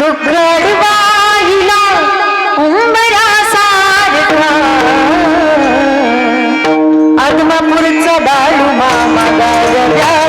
दुःख वाहिला उंबरासारखा आदमापूरचा बाळू मामा गाजल्यासारखा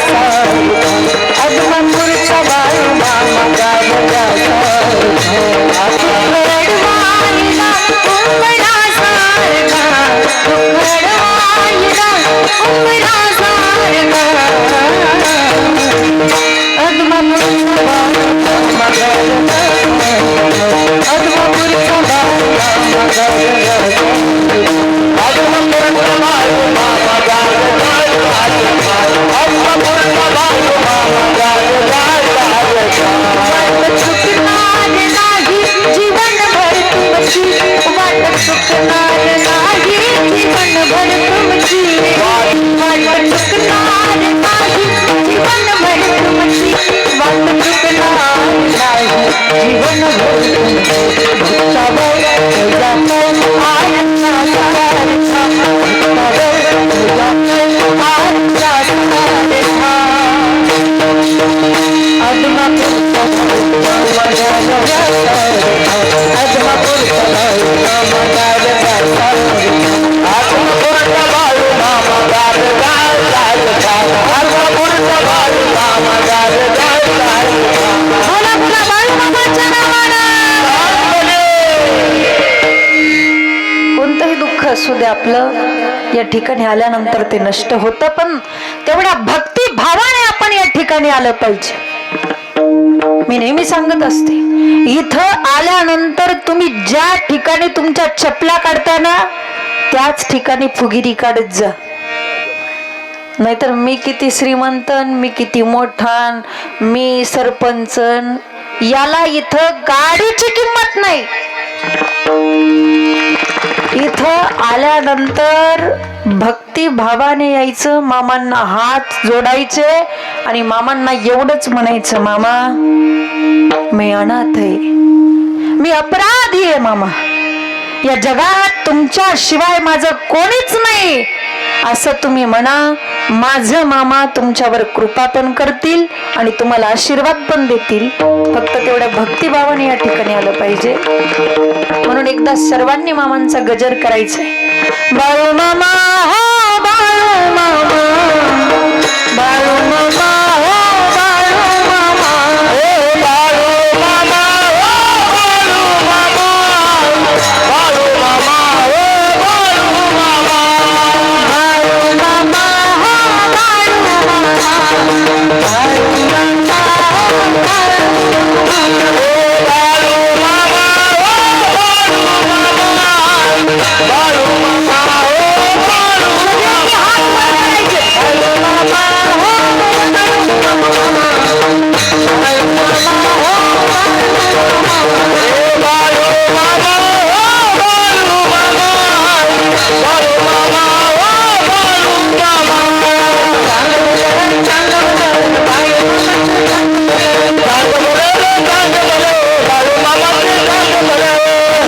असू दे आपलं या ठिकाणी आल्यानंतर ते नष्ट होतं पण तेवढ्या भक्ती भावाने आपण या ठिकाणी आलं पाहिजे. मी नेहमी सांगत असते इथं आल्यानंतर तुम्ही ज्या ठिकाणी तुमच्या चपला काढता ना त्याच ठिकाणी फुगिरी काढत जा. नाहीतर मी किती श्रीमंतन मी किती मोठान मी सरपंचन याला इथं गाडीची किंमत नाही. इथं आल्यानंतर भक्ती भावाने यायचं मामांना हात जोडायचे आणि मामांना एवढंच म्हणायचं मामा मी अनाथ आहे. मी अपराधी आहे मामा. या जगात तुमच्या शिवाय माझं कोणीच नाही. असं तुम्ही म्हणा माझं मामा तुमच्यावर कृपा पण करतील आणि तुम्हाला आशीर्वाद पण देतील. फक्त तेवढ्या भक्तिभावाने या ठिकाणी आलं पाहिजे. म्हणून एकदा सर्वांनी मामांचा गजर करायचा बाळू मामा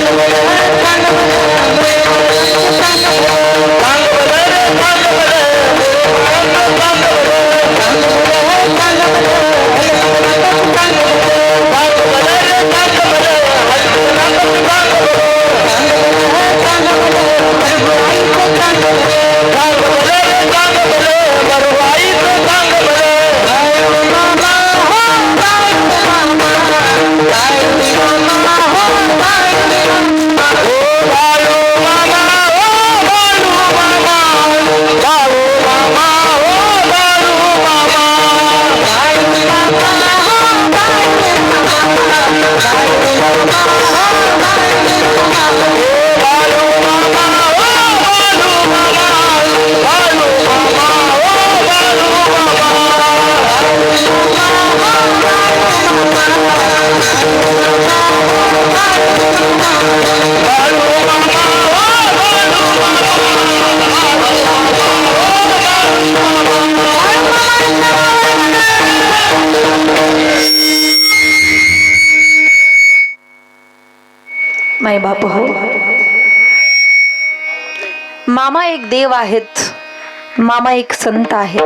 Gracias. बाप हो. मामा एक देव आहेत. मामा एक संत आहेत.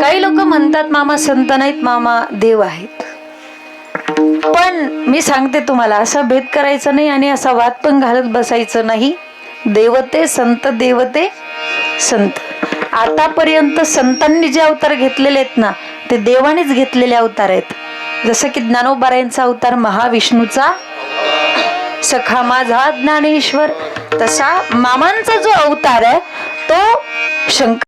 काही लोक म्हणतात मामा संत नाहीत मामा देव आहेत. पण मी सांगते तुम्हाला असा भेद करायचा नाही आणि असा वाद पण घालत बसायचं नाही. देवते संत देवते संत. आतापर्यंत संतांनी जे अवतार घेतलेले आहेत ना ते देवानेच घेतलेले अवतार आहेत. जसं की ज्ञानोबारायांचा अवतार महाविष्णूचा सखा माझा ज्ञानेश्वर. तसा मामांचा जो अवतार आहे तो शंकर